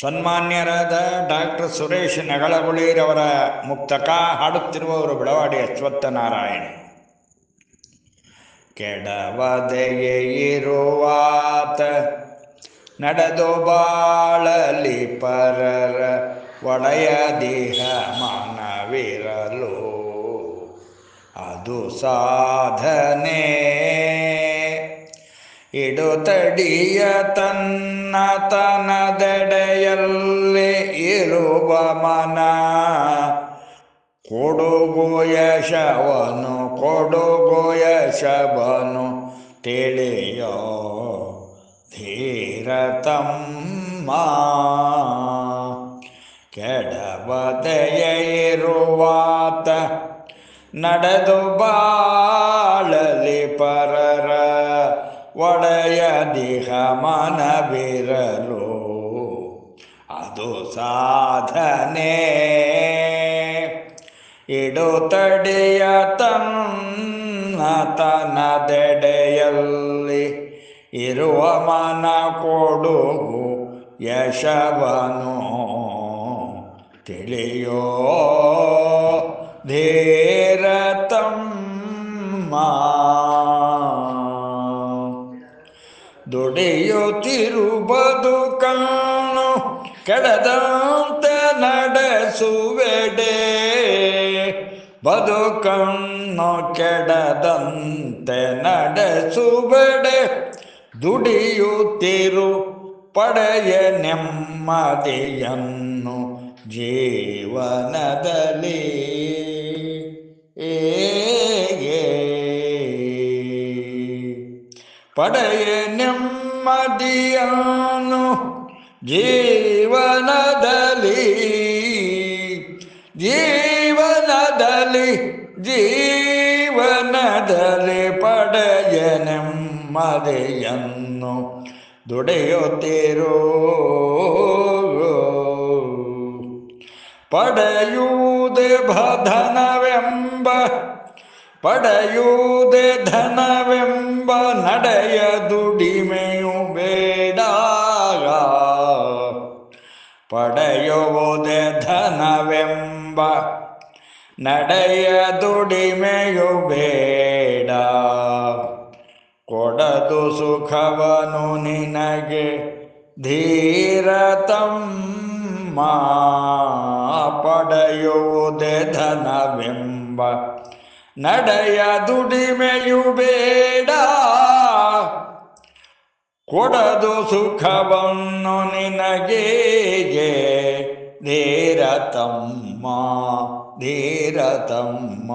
ಸನ್ಮಾನ್ಯರಾದ doctor Suresh ನಗಳಗುಳಿರವರ ಮುಕ್ತಕ ಹಾಡುತ್ತಿರುವವರು ಬೆಳವಾಡಿ ಅಶ್ವತ್ಥನಾರಾಯಣ. ಕೆಡವದೆಯೇ ಇರುವಾತ ನಡೆದು ಬಾಳಲಿ ಪರರ ಒಡೆಯ ದೇಹ ಮಾನವಿರಲು ಅದು ಸಾಧನೆ. ಇಡುತಡಿಯ ತನ್ನ ತನದೆಡೆಯಲ್ಲಿ ಇರುವ ಮನ. ಕೊಡುಗು ಯಶವನು ಕೊಡುಗು ಯಶವನು, ತಿಳಿಯೋ ಧೀರತಮ್ಮ ಕೆಡವದೆಯ ಇರುವಾತ, ನಡೆದು ಬಾಳಲಿ ಪರರ ಒಡೆಯ ದೇಹ ಮನವಿರಲು. ಅದು ಸಾಧನೆ. ಇಡುತಡಿಯ ತನ್ನ ತನದೆಡೆಯಲ್ಲಿ ಇರುವ ಮನ ಕೊಡುಗು ಯಶವನು. ತಿಳಿಯೋ ಧೀರತಮ್ಮ. ದುಡಿಯುತ್ತಿರು ಬದುಕನ್ನು ಕೆಡದಂತೆ ನಡೆಸುವೆಡೆ. ಬದುಕನ್ನು ಕೆಡದಂತೆ ನಡೆಸುವೆಡೆ. ದುಡಿಯುತ್ತಿರು ಪಡೆಯ ನೆಮ್ಮದಿಯನ್ನು ಜೀವನದಲ್ಲಿ. ಏ ಪಡೆಯ ನೆಮ್ಮದಿಯನ್ನು ಜೀವನದಲ್ಲಿ ಜೀವನದಲ್ಲಿ ಜೀವನದಲ್ಲಿ ಪಡೆಯ ನೆಮ್ಮದಿಯನ್ನು ದುಡಿಯುತ್ತಿರೋ? ಪಡೆಯುವುದೇ ಬಧನವೆಂಬ ಪಡೆಯುವುದೇ ಧನವೆಂಬ ನಡೆಯ ದುಡಿಮೆಯು ಬೇಡ ಪಡೆಯುವುದೇ ಧನವೆಂಬ ನಡೆಯ ದುಡಿಮೆಯು ಬೇಡ. ಕೊಡದು ಸುಖವನು ನಿನಗೆ ಧೀರತಮ್ಮ ಪಡೆಯುವುದೇ ಧನವೆಂಬ ನಡೆಯ ದುಡಿಮೆಯು ಬೇಡ. ಕೊಡದು ಸುಖವನ್ನು ನಿನಗೆ ಧೀರತಮ್ಮ ಧೀರತಮ್ಮ.